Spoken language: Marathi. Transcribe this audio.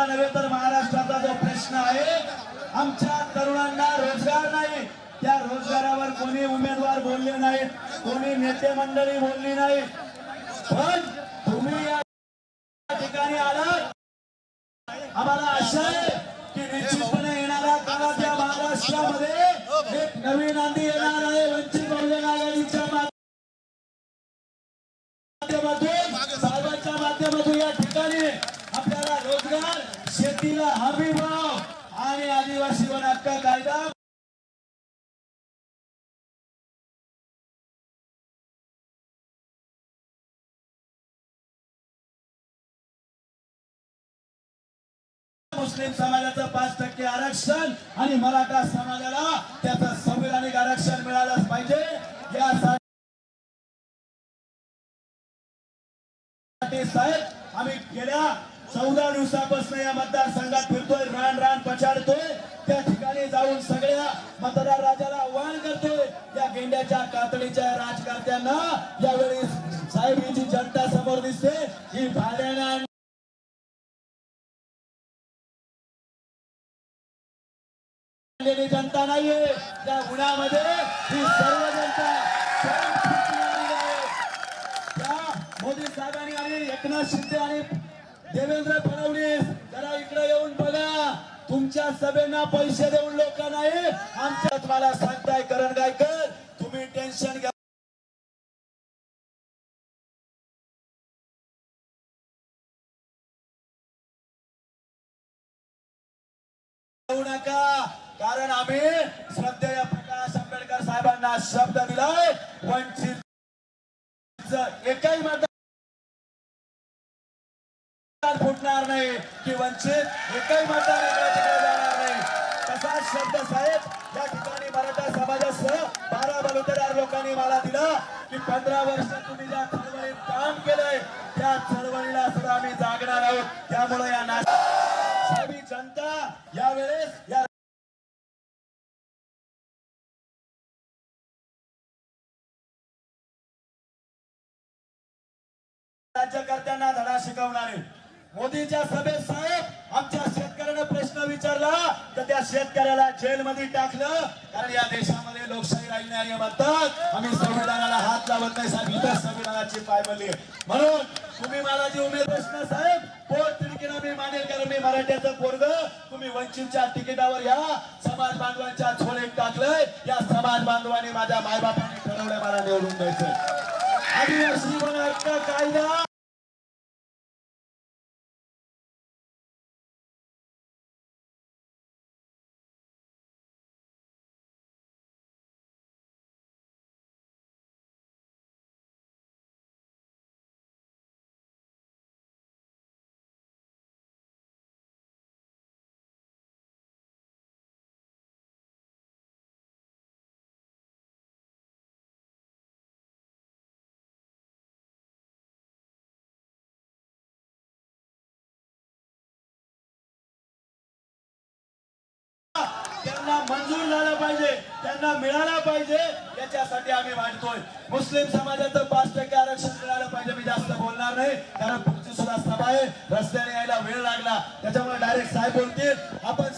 राज्यातला नव्हे तर महाराष्ट्राचा जो प्रश्न आहे आमच्या तरुणांना रोजगार नाही. त्या रोजगारावर कोणी उमेदवार बोलले नाहीत कोणी नेते मंडळी बोलली नाही. पण तुम्ही या ठिकाणी आलात. आम्हाला आशा आहे की निश्चितपणे येणाऱ्या काळात या महाराष्ट्रामध्ये एक नवीन आंधी येणार रोजगार शेतीला हमी भाव आणि आदिवासी वन हक्क कायदा. मुस्लिम समाजाचं पाच टक्के आरक्षण आणि मराठा समाजाला त्याचं संविधानिक आरक्षण मिळालंच पाहिजे. यासाठी साहेब आम्ही गेल्या चौदा दिवसापासून या मतदारसंघात फिरतोय रान रान पछाडतोय. त्या ठिकाणी जाऊन सगळ्या मतदार राजाला आव्हान करतोय. या गेंड्याच्या कातडीच्या राजकारत्यांना यावेळी साहेब जनता समोर दिसते. ही भाड्यानं जनता नाहीये. त्या उन्हामध्ये ही सर्व जनता आहे. मोदी साहेबांनी आणि एकनाथ शिंदे आणि देवेंद्र फडणवीस जरा इकडे येऊन बघा. तुमच्या सभेना पैसे देऊन लोक नाही आमच्या तुम्हाला सांगताय करण गायकर तुम्ही टेन्शन घ्या. नका. कारण आम्ही श्रद्धेय प्रकाश आंबेडकर साहेबांना शब्द दिलाय. वंचित एकही मतदार फुटणार नाही. की वंचित एकही मतदार इकडे जाणार नाही. तसाच शब्द साहेब या ठिकाणी मराठा समाजासह बारा बलुतेदार लोकांनी मला दिला की पंधरा वर्ष तुम्ही ज्या चळवळीत काम केलंय त्या चळवळीला सुद्धा आम्ही जागणार आहोत. त्यामुळे या नाश जनता यावेळेस या राज्यकर्त्यांना धडा शिकवणारे. मोदीच्या सभेत साहेब आमच्या शेतकऱ्याने प्रश्न विचारला तर त्या शेतकऱ्याला जेलमध्ये टाकलं. कारण या देशामध्ये लोकशाही राहिली म्हणतात. आम्ही संविधानाला हात लावत नाही साहेब इथं संविधानाची पायमल्ली म्हणून तुम्ही मला जी उमेद प्रश्न साहेब पोट तिडकीनं मी मानेल कारण मी मराठ्याचं पोरग. तुम्ही वंचितच्या तिकिटावर या समाज बांधवांच्या झोळीत टाकलंय. या समाज बांधवांनी माझ्या मायबापांनी ठरवलंय मला निवडून द्यायचं आदिवासी कायदा त्यांना मंजूर झाला पाहिजे त्यांना मिळाला पाहिजे याच्यासाठी आम्ही मांडतोय मुस्लिम समाजाचं पाच टक्के आरक्षण मिळालं पाहिजे मी जास्त बोलणार नाही कारण पुढची सुद्धा सभा आहे रस्त्याने यायला वेळ लागला त्याच्यामुळे डायरेक्ट साहेब बोलतील. आपण